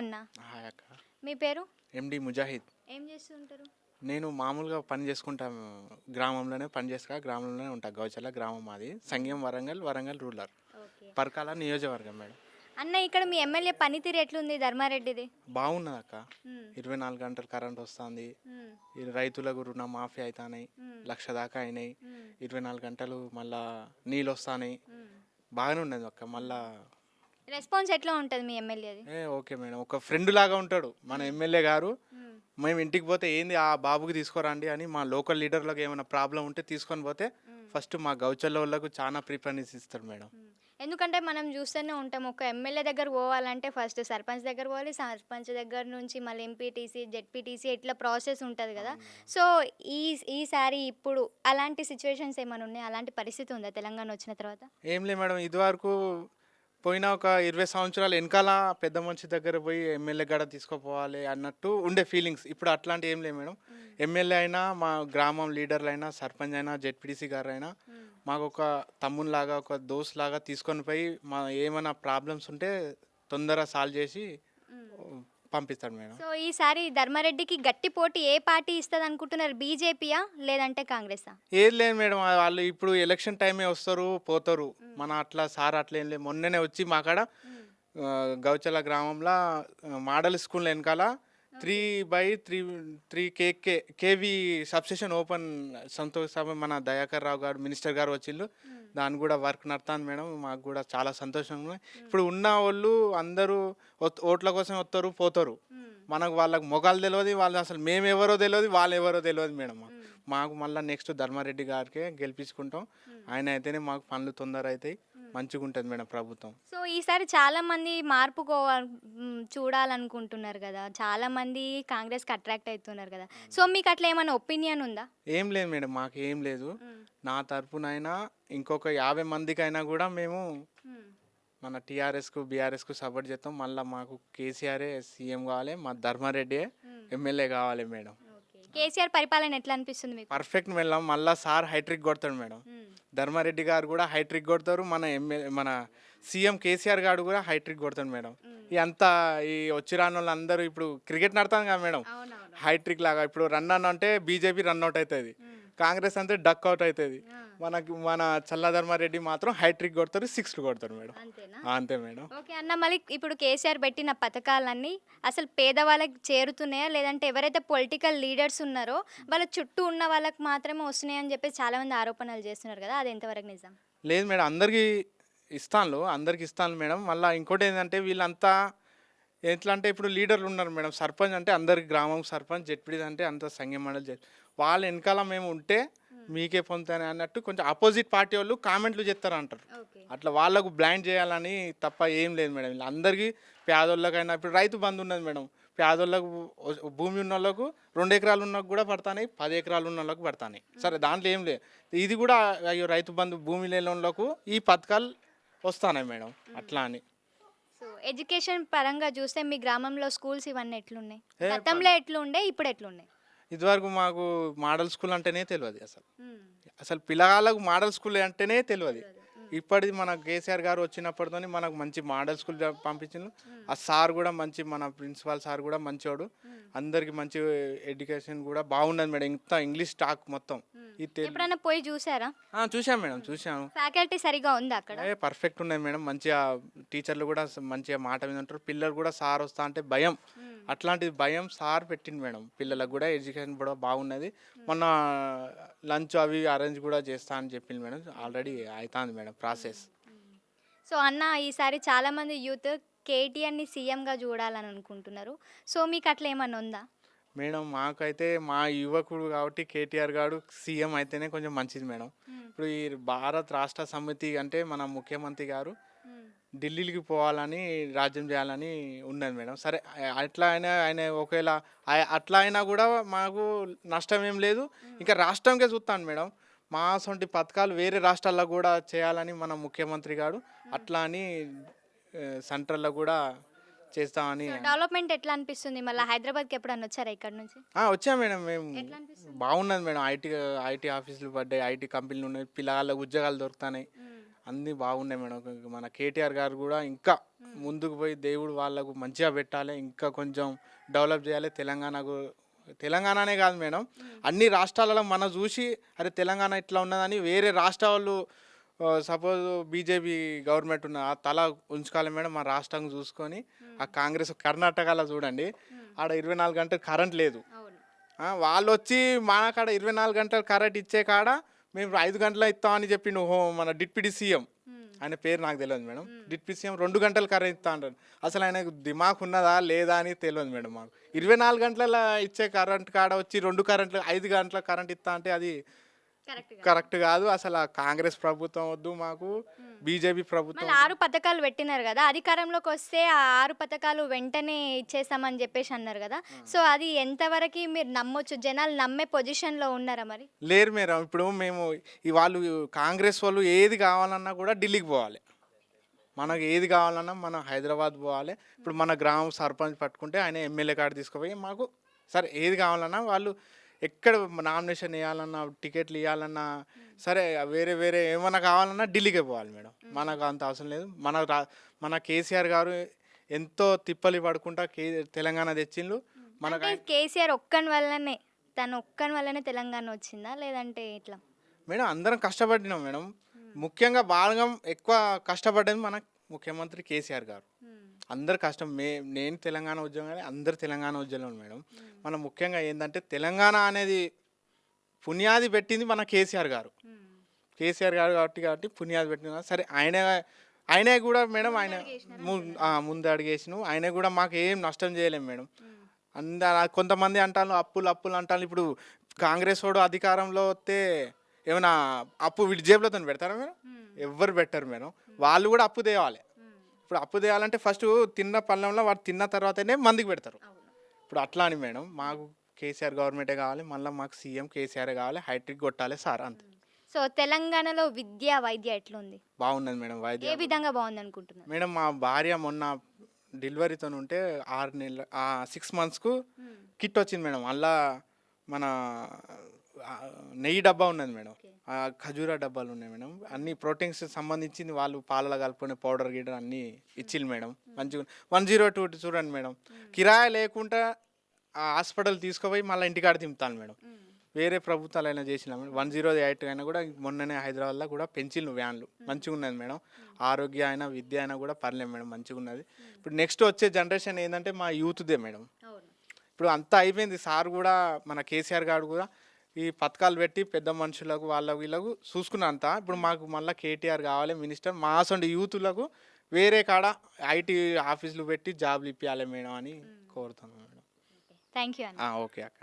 అన్న. మీ పేరు? ఎండి ముజాహిద్. ఏం చేస్తుంటారు? నేను మామూలుగా పని చేసుకుంటాను గ్రామంలోనే పని చేస్తా గ్రామంలోనే ఉంటా గౌచల గ్రామం మాది. సంగం వరంగల్ వరంగల్ రూరల్. పరకాల నియోజకవర్గం మేడం. అన్న ఇక్కడ మీ ఎమ్మెల్యే పనితీరు ఎట్లుంది ధర్మారెడ్డిది? బాగున్నది అక్క. ఇరవై నాలుగు గంటలు కరెంట్ వస్తుంది. రైతులకు రుణ మాఫీ అవుతాయి. లక్ష దాకా అయినాయి. ఇరవై నాలుగు గంటలు మళ్ళా నీళ్ళు వస్తాయి. బాగానే ఉన్నది అక్క. మళ్ళా రెస్పాన్స్ ఎట్లా ఉంటుంది మీ ఎమ్మెల్యేది ఏ ఓకే మేడం. ఒక ఫ్రెండ్ లాగా ఉంటాడు. మన ఎమ్మెల్యే గారు. మ్మ్. ఇంటికి పోతే ఏంది ఆ బాబుకి తీసుకురండి అని మా లోకల్ లీడర్లకు ఏమైనా ప్రాబ్లం ఉంటే తీసుకొని పోతే ఫస్ట్ మా గౌచల్ల వాళ్ళకు చాలా ప్రిఫరెన్స్ ఇస్తాడు మేడం. ఎందుకంటే మనం చూస్తూనే ఉంటాం ఒక ఎమ్మెల్యే దగ్గర పోవాలంటే ఫస్ట్ సర్పంచ్ దగ్గర పోవాలి సర్పంచ్ దగ్గర నుంచి మళ్ళీ ఎంపీటీసీ జెడ్పీటీసీ ఇట్లా ప్రాసెస్ ఉంటుంది కదా. సో ఈ ఈసారి ఇప్పుడు అలాంటి సిచ్యువేషన్స్ ఏమైనా ఉన్నాయి? అలాంటి పరిస్థితి ఉందా తెలంగాణ వచ్చిన తర్వాత? ఏం లేదు మేడం ఇదివరకు పోయిన ఒక ఇరవై సంవత్సరాలు వెనకాల పెద్ద మనిషి దగ్గర పోయి ఎమ్మెల్యే గడ తీసుకుపోవాలి అన్నట్టు ఉండే ఫీలింగ్స్ ఇప్పుడు అట్లాంటి ఏం లేదు మేడం. ఎమ్మెల్యే అయినా మా గ్రామం లీడర్లు అయినా సర్పంచ్ అయినా జెడ్పీటీసీ గారు అయినా మాకు ఒక తమ్మునిలాగా ఒక దోస్త్ లాగా తీసుకొని పోయి మా ఏమైనా ప్రాబ్లమ్స్ ఉంటే తొందరగా సాల్వ్ చేసి పంపిస్తాడు మేడం. సో ఈసారి ధర్మారెడ్డికి గట్టి పోటీ ఏ పార్టీ ఇస్తుంది అనుకుంటున్నారు బీజేపీయా లేదంటే కాంగ్రెసా ఏది లేదు మేడం వాళ్ళు ఇప్పుడు ఎలక్షన్ టైమే వస్తారు పోతారు. మన అట్లా సార్ అట్లా ఏం లేదు. మొన్ననే వచ్చి మా కాడ గౌచల గ్రామంలో మోడల్ స్కూల్ వెనకాల త్రీ బై త్రీ త్రీ కేకే కేవీ సబ్స్టేషన్ ఓపెన్ సంతోష్ సభ మన దయాకర్ రావు గారు మినిస్టర్ గారు వచ్చిళ్ళు దాని కూడా వర్క్ నడతాను మేడం. మాకు కూడా చాలా సంతోషంగా. ఇప్పుడు ఉన్న వాళ్ళు అందరూ ఓట్- ఓట్ల కోసం వస్తారు పోతారు. మనకు వాళ్ళకి మొగాలు తెలియదు వాళ్ళు అసలు మేము ఎవరో తెలియదు వాళ్ళు ఎవరో తెలియదు మేడం. మాకు మళ్ళీ నెక్స్ట్ ధర్మారెడ్డి గారికే గెలిపించుకుంటాం. ఆయన అయితేనే మాకు పనులు తొందర అవుతాయి మంచిగా ఉంటుంది మేడం ప్రభుత్వం. సో ఈసారి చాలా మంది మార్పు చూడాలనుకుంటున్నారు కదా. చాలా మంది కాంగ్రెస్కి అట్రాక్ట్ అవుతున్నారు కదా. సో మీకు అట్లా ఏమైనా ఒపీనియన్ ఉందా? ఏం లేదు మేడం మాకు ఏం లేదు. నా తరపునైనా ఇంకొక యాభై మందికైనా కూడా మేము మన టీఆర్ఎస్కు బీఆర్ఎస్కు సపోర్ట్ చేస్తాం. మళ్ళీ మాకు కేసీఆరే సీఎం కావాలి మా ధర్మారెడ్డి ఎమ్మెల్యే కావాలి మేడం. కేసీఆర్ పరిపాలన ఎట్లా అనిపిస్తుంది మీకు? పర్ఫెక్ట్ మేడం మళ్ళీ సార్ హైట్రిక్ కొడతాడు మేడం. ధర్మారెడ్డి గారు కూడా హైట్రిక్ కొడతారు. మన ఎమ్మెల్యే మన సీఎం కేసీఆర్ గారు కూడా హైట్రిక్ కొడతాడు మేడం. ఈ అంతా ఈ వచ్చి రాని వాళ్ళు అందరూ ఇప్పుడు క్రికెట్ నడతాం కదా మేడం. హైట్రిక్ లాగా ఇప్పుడు రన్ అన్ అంటే బీజేపీ రన్ అవుట్ అవుతుంది. కాంగ్రెస్ అంటే డక్ అవుట్ అవుతుంది. మనకి మన చల్లధర్మారెడ్డి మాత్రం హైట్రిక్ కొడతారు సిక్స్ కొడతారు మేడం. అంతే మేడం. ఓకే అన్న మళ్ళీ ఇప్పుడు కేసీఆర్ పెట్టిన పథకాలన్నీ అసలు పేదవాళ్ళకి చేరుతున్నాయా? లేదంటే ఎవరైతే పొలిటికల్ లీడర్స్ ఉన్నారో వాళ్ళ చుట్టూ ఉన్న వాళ్ళకి మాత్రమే వస్తున్నాయని చెప్పి చాలా మంది ఆరోపణలు చేస్తున్నారు కదా. అది ఎంతవరకు నిజం? లేదు మేడం అందరికీ ఇస్తాను అందరికి ఇస్తాను మేడం. మళ్ళీ ఇంకోటి ఏంటంటే వీళ్ళంతా ఎట్లా అంటే ఇప్పుడు లీడర్లు ఉన్నారు మేడం. సర్పంచ్ అంటే అందరికి గ్రామం సర్పంచ్ జెడ్పీడీ అంటే అంత సంఘం మండలి వాళ్ళ వెనకాల మేము ఉంటే మీకే పొందుతానే అన్నట్టు కొంచెం ఆపోజిట్ పార్టీ వాళ్ళు కామెంట్లు చెప్తారు అంటారు అట్లా వాళ్ళకు బ్లైండ్ చేయాలని తప్ప ఏం లేదు మేడం. ఇలా అందరికీ పేదోళ్ళకైనా ఇప్పుడు రైతు బంధు ఉన్నది మేడం. పేదోళ్ళకు భూమి ఉన్న వాళ్ళకు రెండు ఎకరాలు ఉన్న కూడా పడతాయి పది ఎకరాలు ఉన్న వాళ్ళకు పడతాయి సరే దాంట్లో ఏం లేదు. ఇది కూడా అయ్యో రైతు బంధు భూమి లేని వాళ్ళకు ఈ పథకాలు వస్తాయి మేడం. అట్లా అని. సో ఎడ్యుకేషన్ పరంగా చూస్తే మీ గ్రామంలో స్కూల్స్ ఇవన్నీ ఎట్లున్నాయి? గతంలో ఎట్లుండే ఇప్పుడు ఎట్లున్నాయి? ఇదివరకు మాకు మోడల్ స్కూల్ అంటేనే తెలియదు అసలు. అసలు పిల్లగాళ్ళకు మోడల్ స్కూల్ అంటేనే తెలియదు ఇప్పటిది మన కేసీఆర్ గారు వచ్చినప్పటితో మనకు మంచి మోడల్ స్కూల్ పంపించిండు. ఆ సార్ కూడా మంచి మన ప్రిన్సిపాల్ సార్ కూడా మంచివాడు అందరికి మంచి ఎడ్యుకేషన్ కూడా బాగున్నది మేడం. ఇంత ఇంగ్లీష్ టాక్ మొత్తం. ఈ ఎప్పుడైనా పోయి చూసారా? చూసాం మేడం చూసాము ఫ్యాకల్టీ సరిగా ఉందా అక్కడ? పర్ఫెక్ట్ ఉన్నాయి మేడం. మంచిగా టీచర్లు కూడా మంచిగా మాట మీద ఉంటారు. పిల్లలు కూడా సార్ వస్తా అంటే భయం. అట్లాంటిది భయం సార్ పెట్టింది మేడం. పిల్లలకు కూడా ఎడ్యుకేషన్ కూడా బాగున్నది. మొన్న లంచ్ అవి అరేంజ్ కూడా చేస్తా అని చెప్పింది మేడం. ఆల్రెడీ అవుతుంది మేడం ప్రాసెస్. సో అన్న ఈసారి చాలా మంది యూత్ కేటీఆర్ని సీఎంగా చూడాలని అనుకుంటున్నారు. సో మీకు అట్లా ఏమన్నా ఉందా? మేడం మాకైతే మా యువకుడు కాబట్టి కేటీఆర్ గారు సీఎం అయితేనే కొంచెం మంచిది మేడం. ఇప్పుడు ఈ భారత్ రాష్ట్ర సమితి అంటే మన ముఖ్యమంత్రి గారు ఢిల్లీకి పోవాలని రాజ్యం చేయాలని ఉన్నది మేడం. సరే అట్లా అయినా ఆయన ఒకవేళ అట్లా అయినా కూడా మాకు నష్టం ఏం లేదు. ఇంకా రాష్ట్రంకే చూస్తాను మేడం. మా సొంటి పథకాలు వేరే రాష్ట్రాల్లో కూడా చేయాలని మన ముఖ్యమంత్రి గారు అట్లా అని సెంట్రల్లో కూడా చేస్తామని డెవలప్మెంట్ ఎట్లా అనిపిస్తుంది? మళ్ళీ హైదరాబాద్కి ఎప్పుడన్నా వచ్చారా ఇక్కడ నుంచి? ఆ, వచ్చాం మేడం. మేము బాగున్నది మేడం. ఐటీ ఐటీ ఆఫీసులు పడ్డాయి. ఐటీ కంపెనీలు ఉన్నాయి. పిల్లగాళ్ళకు ఉద్యోగాలు దొరుకుతున్నాయి. అన్నీ బాగున్నాయి మేడం. మన కేటీఆర్ గారు కూడా ఇంకా ముందుకు పోయి దేవుడు వాళ్ళకు మంచిగా పెట్టాలి. ఇంకా కొంచెం డెవలప్ చేయాలి. తెలంగాణకు తెలంగాణనే కాదు మేడం. అన్ని రాష్ట్రాలలో మనం చూసి అరే తెలంగాణ ఇట్లా ఉన్నదని వేరే రాష్ట్ర వాళ్ళు సపోజ్ బీజేపీ గవర్నమెంట్ ఉన్న ఆ తల ఉంచుకోవాలి మేడం మా రాష్ట్రం చూసుకొని ఆ కాంగ్రెస్ కర్ణాటకలో చూడండి ఆడ ఇరవై నాలుగు గంటలు కరెంట్ లేదు. వాళ్ళు వచ్చి మన కాడ ఇరవై నాలుగు గంటలు కరెంట్ ఇచ్చే కాడ మేము ఐదు గంటల ఇస్తామని చెప్పి నువ్వు మన డిప్యూటీ సీఎం. ఆయన పేరు నాకు తెలియదు మేడం. డిప్యూటీ సీఎం రెండు గంటలు కరెంట్ ఇస్తా అంటారు. అసలు ఆయనకు దిమాక్ ఉన్నదా లేదా అని తెలియదు మేడం మాకు. ఇరవై నాలుగు గంటల ఇచ్చే కరెంట్ కాడ వచ్చి రెండు కరెంట్లు ఐదు గంటల కరెంట్ ఇస్తా అంటే అది కరెక్ట్ కరెక్ట్ కాదు. అసలు కాంగ్రెస్ ప్రభుత్వం వద్దు మాకు. బీజేపీ ప్రభుత్వం ఆరు పథకాలు పెట్టినారు కదా. అధికారంలోకి వస్తే ఆ ఆరు పథకాలు వెంటనే ఇచ్చేస్తామని చెప్పేసి అన్నారు కదా. సో అది ఎంతవరకు మీరు నమ్మొచ్చు? జనాలు నమ్మే పొజిషన్లో ఉన్నారా మరి? లేరు మేడం. ఇప్పుడు మేము వాళ్ళు కాంగ్రెస్ వాళ్ళు ఏది కావాలన్నా కూడా ఢిల్లీకి పోవాలి. మనకు ఏది కావాలన్నా మనం హైదరాబాద్ పోవాలి. ఇప్పుడు మన గ్రామం సర్పంచ్ పట్టుకుంటే ఆయన ఎమ్మెల్యే కార్డు తీసుకుపోయి మాకు సరే ఏది కావాలన్నా వాళ్ళు ఎక్కడ నామినేషన్ వేయాలన్నా టికెట్లు ఇవ్వాలన్నా సరే వేరే వేరే ఏమన్నా కావాలన్నా ఢిల్లీకే పోవాలి మేడం. మనకు అంత అవసరం లేదు. మన మన కేసీఆర్ గారు ఎంతో తిప్పలు పడుకుంటా కే తెలంగాణ తెచ్చిండ్రు. మనకు కేసీఆర్ ఒక్కని వల్లనే తను ఒక్కని వల్లనే తెలంగాణ వచ్చిందా? లేదంటే ఇట్లా మేడం అందరం కష్టపడినాం మేడం. ముఖ్యంగా బాగా ఎక్కువ కష్టపడ్డది మన ముఖ్యమంత్రి కేసీఆర్ గారు. అందరు కష్టం. మే నేను తెలంగాణ ఉద్యోగం అందరు తెలంగాణ ఉద్యోగం మేడం. మనం ముఖ్యంగా ఏంటంటే తెలంగాణ అనేది పుణ్యాది పెట్టింది మన కేసీఆర్ గారు. కేసీఆర్ గారు కాబట్టి కాబట్టి పుణ్యాది పెట్టింది. సరే ఆయన ఆయనే కూడా మేడం ఆయన ముందు అడిగేసిన ఆయన కూడా మాకు ఏం నష్టం చేయలేం మేడం. అంద కొంతమంది అంటారు అప్పులు అప్పులు అంటారు ఇప్పుడు కాంగ్రెస్ వాడు అధికారంలో వస్తే ఏమైనా అప్పు వీడి జేబులతో పెడతారా మేడం ఎవ్వరు పెట్టరు మేడం. వాళ్ళు కూడా అప్పు తేవాలి. ఇప్పుడు అప్పు తేవాలంటే ఫస్ట్ తిన్న పళ్ళంలో వాడు తిన్న తర్వాతనే మందికి పెడతారు. ఇప్పుడు అట్లా అని మేడం మాకు కేసీఆర్ గవర్నమెంటే కావాలి మళ్ళీ మాకు సీఎం కేసీఆర్ కావాలి హైట్రిక్ కొట్టాలి సార్ అంతే. సో తెలంగాణలో విద్య వైద్య ఎట్లుంది? బాగున్నది మేడం ఏ వైద్యం. విధంగా బాగుంది అనుకుంటున్నారు మేడం మా భార్య మొన్న డెలివరీతో ఉంటే ఆరు నెలల సిక్స్ మంత్స్కు కిట్ వచ్చింది మేడం. అలా మన నెయ్యి డబ్బా ఉన్నది మేడం. ఖజూరా డబ్బాలు ఉన్నాయి మేడం. అన్ని ప్రోటీన్స్ సంబంధించింది వాళ్ళు పాలలో కలుపుకునే పౌడర్ గిడర్ అన్నీ ఇచ్చింది మేడం. మంచిగా వన్ జీరో టూ చూడండి మేడం. కిరాయి లేకుండా ఆ హాస్పిటల్ తీసుకుపోయి మళ్ళీ ఇంటికాడ దింపుతాను మేడం. వేరే ప్రభుత్వాలు అయినా చేసిన వన్ జీరో ఎయిట్ అయినా కూడా మొన్ననే హైదరాబాద్లో కూడా పెంచిల్లు వ్యాన్లు మంచిగా ఉన్నది మేడం. ఆరోగ్య అయినా విద్య అయినా కూడా పర్లేదు మేడం మంచిగా ఉన్నది. ఇప్పుడు నెక్స్ట్ వచ్చే జనరేషన్ ఏంటంటే మా యూత్దే మేడం. ఇప్పుడు అంతా అయిపోయింది. సార్ కూడా మన కేసీఆర్ గారు కూడా ఈ పథకాలు పెట్టి పెద్ద మనుషులకు వాళ్ళకు వీళ్ళకు చూసుకున్నంత ఇప్పుడు మాకు మళ్ళీ కేటీఆర్ కావాలి మినిస్టర్ మా అసలు యూతులకు వేరే కాడ ఐటీ ఆఫీసులు పెట్టి జాబ్లు ఇప్పించాలి మేడం అని కోరుతున్నాను మేడం. థ్యాంక్ యూ ఓకే అక్క.